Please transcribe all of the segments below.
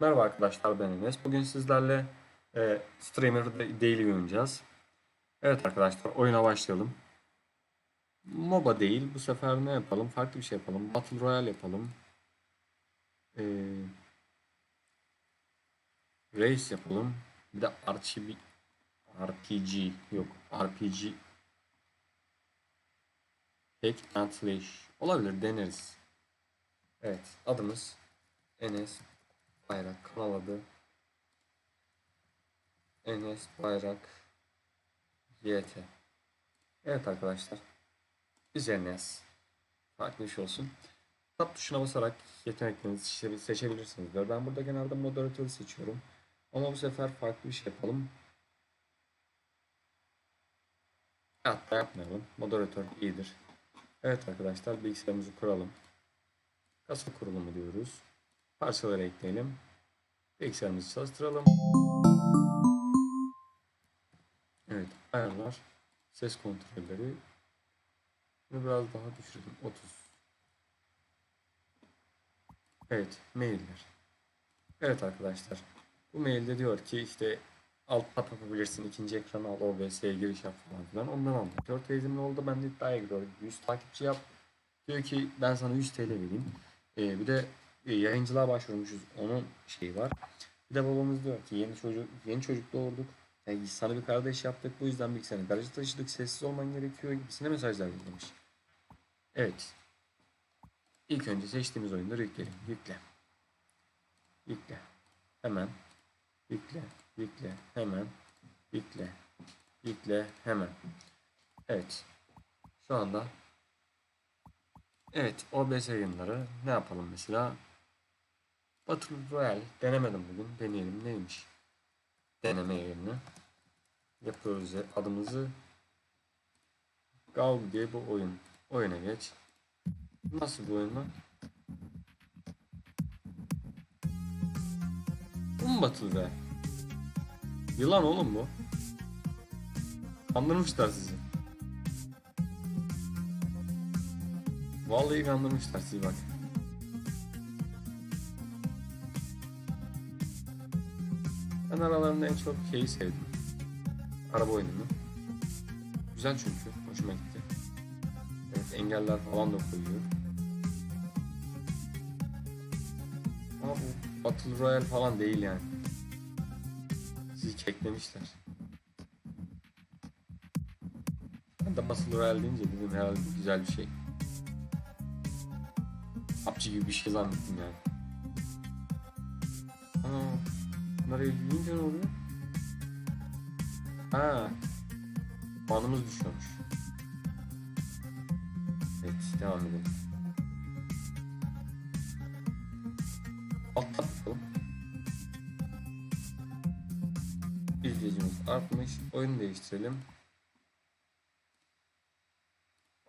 Merhaba arkadaşlar ben Enes. Bugün sizlerle e, Streamer Daily oynayacağız. Evet arkadaşlar oyuna başlayalım. MOBA değil bu sefer ne yapalım? Farklı bir şey yapalım. Battle Royale yapalım. E, Race yapalım. Bir de RGB, RPG yok RPG Hack and Slash olabilir deneriz. Evet adımız Enes Bayrak kanal Enes Bayrak YT Evet arkadaşlar üzerine yaz. Farklı şey olsun. Tab tuşuna basarak yeteneklerinizi seçe- seçebilirsiniz diyor. Ben burada genelde moderatörü seçiyorum. Ama bu sefer farklı bir şey yapalım. Hatta yapmayalım. Moderatör iyidir. Evet arkadaşlar bilgisayarımızı kuralım. Kasa kurulumu diyoruz Parçaları ekleyelim. Bilgisayarımızı çalıştıralım. Evet, ayarlar, ses kontrolleri. Bunu biraz daha düşürdüm. 30. Evet, mailler. Evet arkadaşlar. Bu mailde diyor ki işte alt tab yapabilirsin, ikinci ekranı al, OBS'ye giriş yap falan filan. Ondan anlatıyor. Teyzemin oldu ben de iddiaya giriyorum. 100 takipçi yap. Diyor ki ben sana 100 TL vereyim. Ee, bir de yayıncılığa başvurmuşuz. Onun şeyi var. Bir de babamız diyor ki yeni çocuk yeni çocuk doğurduk. Yani sana bir kardeş yaptık. Bu yüzden bilgisayarı garajı taşıdık. Sessiz olman gerekiyor gibisine mesajlar yollamış. Evet. İlk önce seçtiğimiz oyunları yükleyelim. Yükle. Yükle. Hemen. Yükle. Yükle. Hemen. Yükle. Yükle. Hemen. Evet. Şu anda Evet, OBS yayınları ne yapalım mesela? Battle Royale denemedim bugün. Deneyelim neymiş? Deneme yayını. Yapıyoruz ya- adımızı. Gal diye bu oyun. Oyuna geç. Nasıl bir oyun? Bu mu Battle Royale? Yılan oğlum bu. Kandırmışlar sizi. Vallahi kandırmışlar sizi bak. Aralarında en çok şeyi sevdim. Araba oyununu. Güzel çünkü. Hoşuma gitti. Evet engeller falan da koyuyor. Ama bu Battle Royale falan değil yani. Sizi keklemişler. Ben de Battle Royale deyince dedim herhalde güzel bir şey. PUBG gibi bir şey zannettim yani. Bunları ekleyince ne oluyor? Ha, puanımız düşüyormuş. Evet, devam edelim. Alt tab yapalım. İzleyicimiz artmış. Oyunu değiştirelim.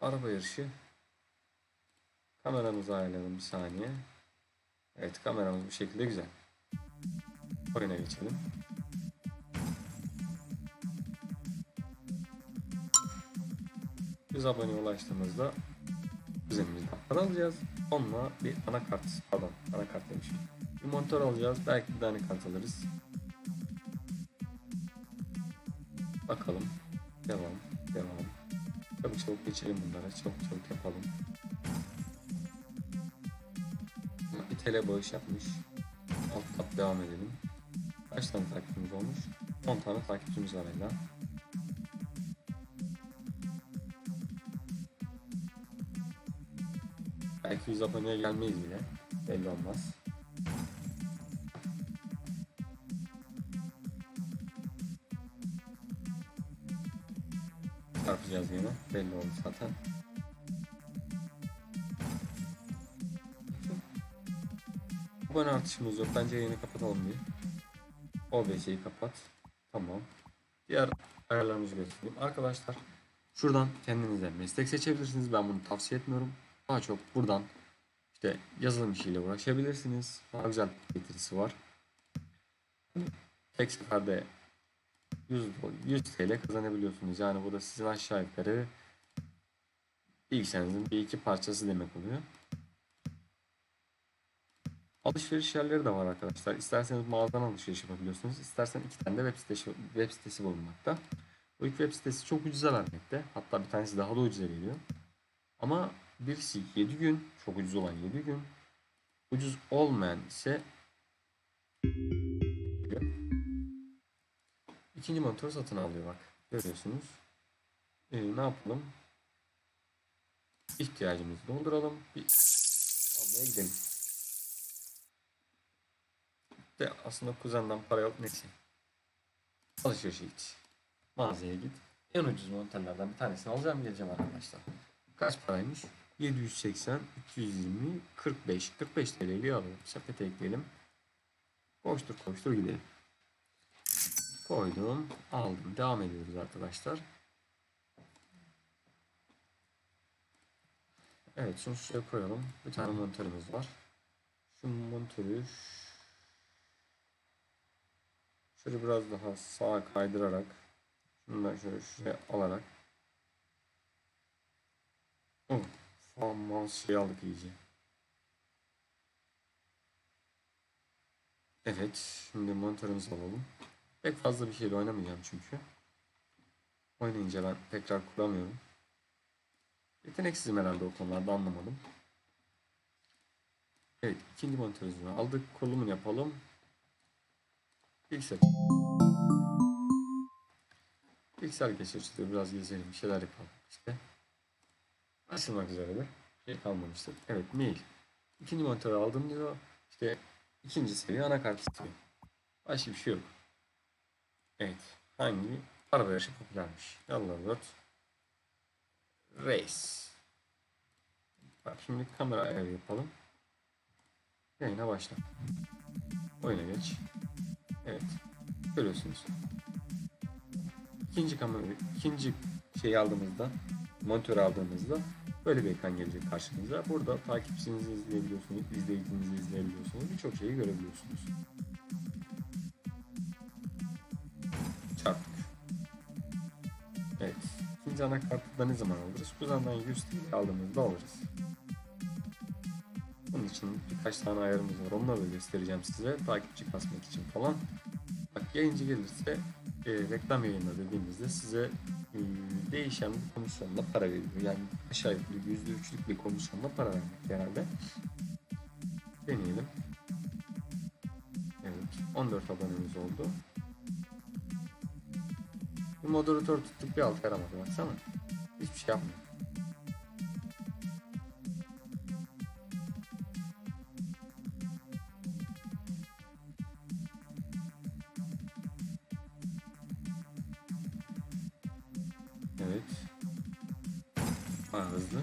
Araba yarışı. Kameramızı ayarlayalım bir saniye. Evet kameramız bu şekilde güzel. Oyuna geçelim. Yüz aboneye ulaştığımızda kuzenimizden para alacağız. Onunla bir anakart, pardon anakart demişim. Bir monitör alacağız. Belki bir tane kart alırız. Bakalım. Devam. Devam. Çabuk çabuk geçelim bunlara. Çabuk çabuk yapalım. Bir TL bağış yapmış. Alt kat devam edelim. Kaç tane takipçimiz olmuş? 10 tane takipçimiz var hala. Belki 100 aboneye gelmeyiz bile. Belli olmaz. Çarpacağız yine. Belli oldu zaten. Abone artışımız yok. Bence yayını kapatalım bir. OBS'yi kapat. Tamam. Diğer ayarlarımızı göstereyim. Arkadaşlar şuradan kendinize meslek seçebilirsiniz. Ben bunu tavsiye etmiyorum. Daha çok buradan işte yazılım işiyle uğraşabilirsiniz. Daha güzel getirisi var. Tek seferde 100, do- 100 TL kazanabiliyorsunuz. Yani bu da sizin aşağı yukarı bilgisayarınızın bir iki parçası demek oluyor. Alışveriş yerleri de var arkadaşlar. İsterseniz mağazadan alışveriş yapabiliyorsunuz. İstersen iki tane de web sitesi, web sitesi bulunmakta. Bu iki web sitesi çok ucuza vermekte. Hatta bir tanesi daha da ucuza geliyor. Ama birisi 7 gün, çok ucuz olan 7 gün. Ucuz olmayan ise ikinci monitör satın alıyor bak. Görüyorsunuz. Ee, ne yapalım? İhtiyacımızı dolduralım. Bir almaya gidelim. De aslında kuzenden para yok neyse. Alışverişe git. Mağazaya git. En ucuz monitörlerden bir tanesini alacağım geleceğim arkadaşlar. Kaç paraymış? 780, 320, 45. 45 TL'yi alalım. Sepete ekleyelim. Koştur koştur gidelim. Koydum. Aldım. Devam ediyoruz arkadaşlar. Evet şunu şuraya koyalım. Bir tane monitörümüz var. Şu monitörü şöyle biraz daha sağa kaydırarak şunu da şöyle şuraya alarak Oh, falan şey aldık iyice. Evet, şimdi monitörümüzü alalım. Pek fazla bir şeyle oynamayacağım çünkü. Oynayınca ben tekrar kuramıyorum. Yeteneksizim herhalde o konularda anlamadım. Evet ikinci monitörümüzü aldık. Kurulumunu yapalım. Bilgisayar. Bilgisayar geçiştirdi. Biraz gezelim. Bir şeyler yapalım işte. Açılmak üzeredir. Şey kalmamıştır. Evet mail. İkinci monitörü aldım diyor. İşte ikinci seviye anakart istiyor. Başka bir şey yok. Evet. Hangi araba yarışı popülermiş? Yallah 4. Race. Bak şimdi kamera ayarı yapalım. Yayına başla. Oyuna geç. Evet. Görüyorsunuz. İkinci kamera, ikinci şeyi aldığımızda, monitör aldığımızda böyle bir ekran gelecek karşınıza. Burada takipçinizi izleyebiliyorsunuz, izleyicinizi izleyebiliyorsunuz. Birçok şeyi görebiliyorsunuz. Çarptık. Evet. İkinci anakartı da ne zaman alırız? Kuzandan 100 TL aldığımızda alırız. Bunun için birkaç tane ayarımız var. Onları da göstereceğim size. Takipçi kasmak için falan. Yayıncı gelirse e, reklam yayınla dediğimizde size e, değişen bir komisyonla para veriyor. Yani aşağı yukarı %3'lük bir komisyonla para vermek genelde. Deneyelim. Evet. 14 abonemiz oldu. Bir moderatör tuttuk bir alt yaramadı baksana. Hiçbir şey yapmıyor. Bayağı hızlı.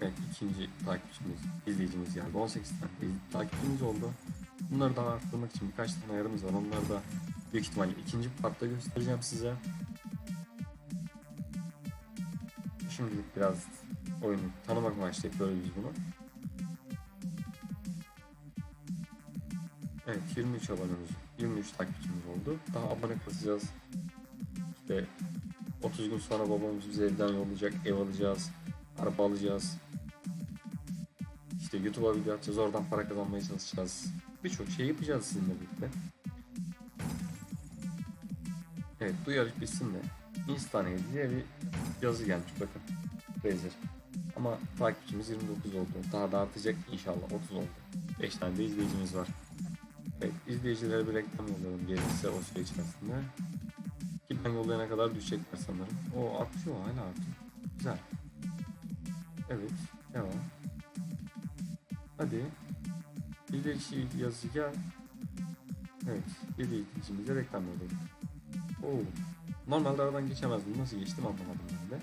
Evet ikinci takipçimiz, izleyicimiz geldi. 18 tane iz- takipçimiz oldu. Bunları daha arttırmak için birkaç tane ayarımız var. Onları da büyük ihtimalle ikinci partta göstereceğim size. Şimdilik biraz oyunu tanımak amaçlı yapıyoruz biz bunu. Evet 23 abonemiz, 23 takipçimiz oldu. Daha abone kasacağız. İşte 30 gün sonra babamız bizi evden yollayacak, ev alacağız, araba alacağız. İşte YouTube'a video atacağız, oradan para kazanmaya çalışacağız. Birçok şey yapacağız sizinle birlikte. Evet, bu yarış bitsin de Instane diye bir yazı gelmiş bakın. Razer. Ama takipçimiz 29 oldu. Daha da artacak inşallah 30 oldu. 5 tane de izleyicimiz var. Evet, izleyicilere bir reklam yollayalım gelirse o süre içerisinde. Ben yollayana kadar düşecekler sanırım. O artıyor hala artıyor. Güzel. Evet, devam. Hadi. Yazısı gel. Evet, izleyicimize reklam yollayalım. Oo. Normalde aradan geçemezdim. Nasıl geçtim anlamadım ben de.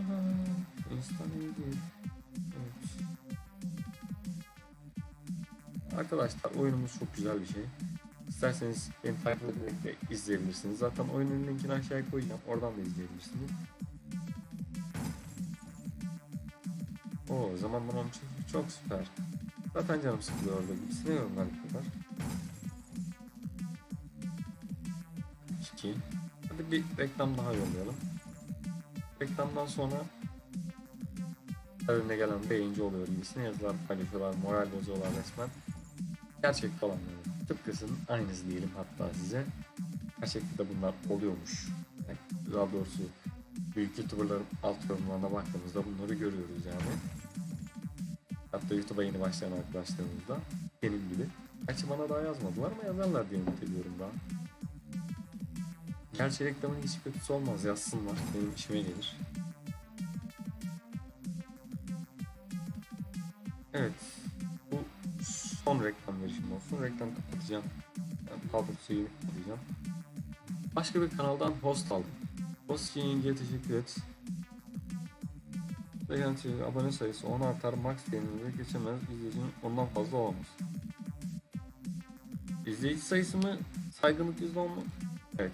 Aha? Evet. Arkadaşlar oyunumuz çok güzel bir şey. İsterseniz beni takip ederek de izleyebilirsiniz. Zaten oyunun linkini aşağıya koyacağım. Oradan da izleyebilirsiniz. O zamanlamam çok, çok süper. Zaten canım sıkılıyor orada. Ben bu kadar. 2 Hadi bir reklam daha yollayalım. Reklamdan sonra her önüne gelen beğenici oluyor gibisine yazılar paylaşıyorlar, moral bozuyorlar resmen. Gerçekte olanları. Tıpkısının aynısı diyelim hatta size. Gerçekte de bunlar oluyormuş. Yani daha doğrusu büyük YouTuber'ların alt yorumlarına baktığımızda bunları görüyoruz yani. Hatta YouTube'a yeni başlayan arkadaşlarımız da benim gibi. Gerçi bana daha yazmadılar ama yazarlar diye umut ediyorum daha. Gerçi reklamın hiç kötüsü olmaz yazsınlar. Benim işime gelir. Evet. Son reklam verişim olsun. Reklam kapatacağım. Yani Palpatine suyu kapatacağım. Başka bir kanaldan host aldım. Host için yengeye teşekkür et. Beklenti abone sayısı 10 artar max değerini geçemez. İzleyicinin ondan fazla olamaz. İzleyici sayısı mı? Saygınlık %10 mu? Evet.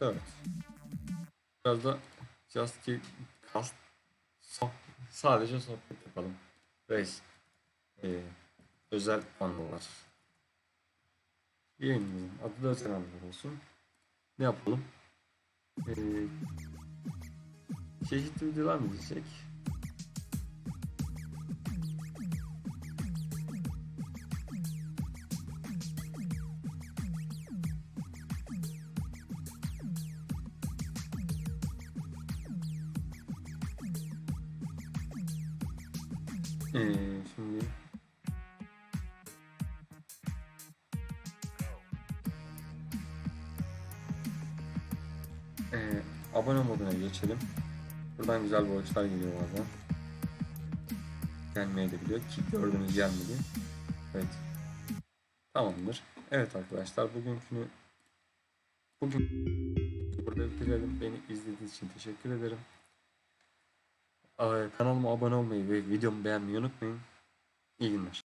4. Biraz da just ki kast so- sadece sohbet yapalım. Reis. Ee, özel anılar. Yayınımızın adı da özel anılar olsun. Ne yapalım? Ee, çeşitli videolar mı diyecek? Ee, şimdi ee, abone moduna geçelim. Buradan güzel borçlar geliyor bazen. Gelmeye de biliyor ki gördüğünüz gelmedi. Evet. Tamamdır. Evet arkadaşlar bugünkünü bugün burada bitirelim. Beni izlediğiniz için teşekkür ederim. Aa, Kanalıma abone olmayı ve videomu beğenmeyi unutmayın. İyi günler.